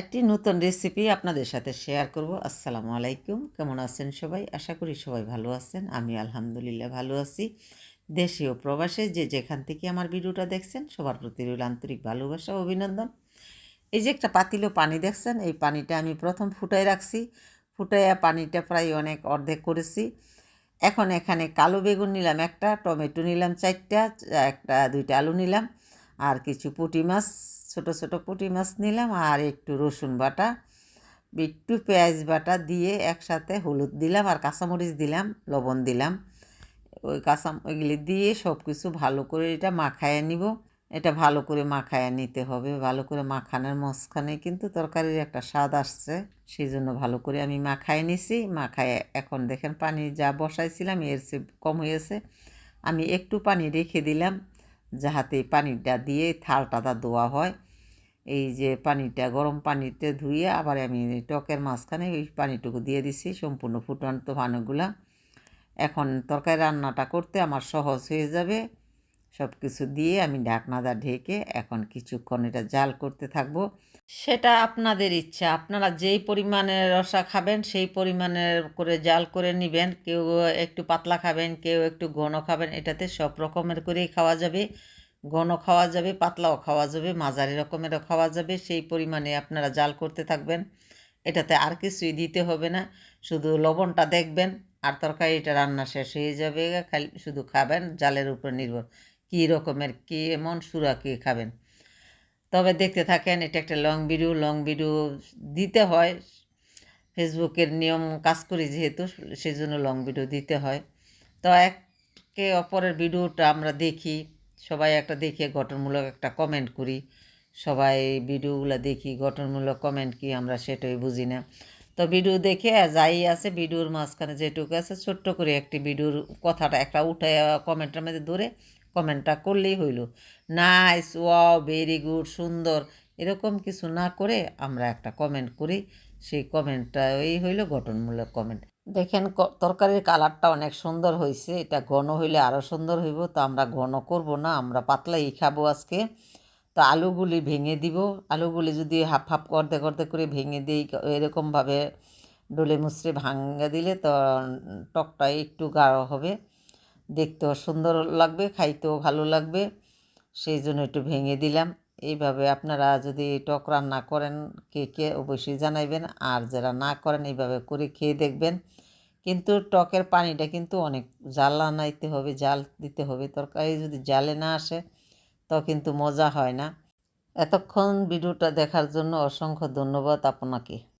একটি নতুন রেসিপি আপনাদের সাথে শেয়ার করব। আসসালামু আলাইকুম। কেমন আছেন সবাই? আশা করি সবাই ভালো আছেন। আমি আলহামদুলিল্লাহ ভালো আছি। দেশে ও প্রবাসে যে যেখান থেকে আমার ভিডিওটা দেখছেন, সবার প্রতি রইল আন্তরিক ভালোবাসা অভিনন্দন। এই যে একটা পাতিলো পানি দেখছেন, এই পানিটা আমি প্রথম ফুটাই রাখছি। ফুটাইয়া পানিটা প্রায় অনেক অর্ধেক করেছি। এখন এখানে কালো বেগুন নিলাম একটা, টমেটো নিলাম চারটা, একটা, দুইটা আলু নিলাম। আর কিছু পুঁটি মাছ, ছোট ছোট পুঁটি মাছ নিলাম আর একটু রসুন বাটা, একটু পেঁয়াজ বাটা দিয়ে একসাথে হলুদ দিলাম আর কাঁচামরিচ দিলাম, লবণ দিলাম। ওই কাঁচা, ওইগুলি দিয়ে সব কিছু ভালো করে এটা মাখায় নিব। এটা ভালো করে মাখায় নিতে হবে, ভালো করে মাখানোর মাঝখানে কিন্তু তরকারির একটা স্বাদ আসছে সেই জন্য ভালো করে আমি মাখায় নিছি। মাখায় এখন দেখেন পানি যা বসাইছিলাম এর চেয়ে কম হয়েছে। আমি একটু পানি রেখে দিলাম যাহাতে পানিটা দিয়ে থালটাটা দোয়া হয়। এই যে পানিটা, গরম পানিতে ধুয়ে আবার আমি টকের মাঝখানে ওই পানিটুকু দিয়ে দিছি, সম্পূর্ণ ফুটন্ত পানিগুলা। এখন তরকারি রান্নাটা করতে আমার সহজ হয়ে যাবে। সব কিছু দিয়ে আমি ঢাকনাদা ঢেকে এখন কিছুক্ষণ এটা জাল করতে থাকব। সেটা আপনাদের ইচ্ছা। আপনারা যেই পরিমাণে রসা খাবেন, সেই পরিমাণের করে জাল করে নেবেন। কেউ একটু পাতলা খাবেন, কেউ একটু ঘন খাবেন, এটাতে সব রকমের করেই খাওয়া যাবে। ঘন খাওয়া যাবে, পাতলাও খাওয়া যাবে, মাঝারি রকমেরও খাওয়া যাবে। সেই পরিমাণে আপনারা জাল করতে থাকবেন। এটাতে আর কিছুই দিতে হবে না। শুধু লবণটা দেখবেন, আর তরকারিটা রান্না শেষ হয়ে যাবে। খালি শুধু খাবেন, জালের উপর নির্ভর। কী রকমের, কী এমন সুরা কী খাবেন। তবে দেখতে থাকেন, এটা একটা লং ভিডিও লং ভিডিও দিতে হয়। ফেসবুকের নিয়ম কাজ করি যেহেতু সেই জন্য লং ভিডিও দিতে হয়। তো একে অপরের ভিডিওটা আমরা দেখি, সবাই একটা দেখে গঠনমূলক একটা কমেন্ট করি। সবাই ভিডিওগুলো দেখি, গঠনমূলক কমেন্ট কি আমরা সেটাই বুঝি না। তো ভিডিও দেখে যাই আছে ভিডিওর মাঝখানে যেটুকু আছে, ছোট্ট করে একটি ভিডিওর কথাটা একটা উঠে কমেন্টের মধ্যে ধরে কমেন্টটা করলেই হইল। নাইস, ওয়াও, ভেরি গুড, সুন্দর। এরকম কিছু না করে আমরা একটা কমেন্ট করি। সেই কমেন্টটা ওই হইল গঠনমূলক কমেন্ট। দেখেন তরকারির কালারটা অনেক সুন্দর হয়েছে এটা ঘন হইলে আরও সুন্দর হইব। তো আমরা ঘন করব না, আমরা পাতলাই খাব আজকে। তো আলুগুলি ভেঙে দিব। আলুগুলি যদি হাফ হাফ করতে করতে করে ভেঙে দিই এরকমভাবে ডলে মুচড়ে ভাঙে দিলে তো টকটা একটু গাঢ় হবে। দেখতেও সুন্দর লাগবে, খাইতেও ভালো লাগবে। সেই জন্য একটু ভেঙে দিলাম। এইভাবে আপনারা যদি টক রান্না করেন, কে কে অবশ্যই জানাইবেন। আর যারা না করেন, এইভাবে করে খেয়ে দেখবেন। কিন্তু টকের পানিটা কিন্তু অনেক জ্বালা নাইতে হবে, জাল দিতে হবে। তরকারি যদি জালে না আসে, তো কিন্তু মজা হয় না। এতক্ষণ ভিডিওটা দেখার জন্য অসংখ্য ধন্যবাদ আপনাকে।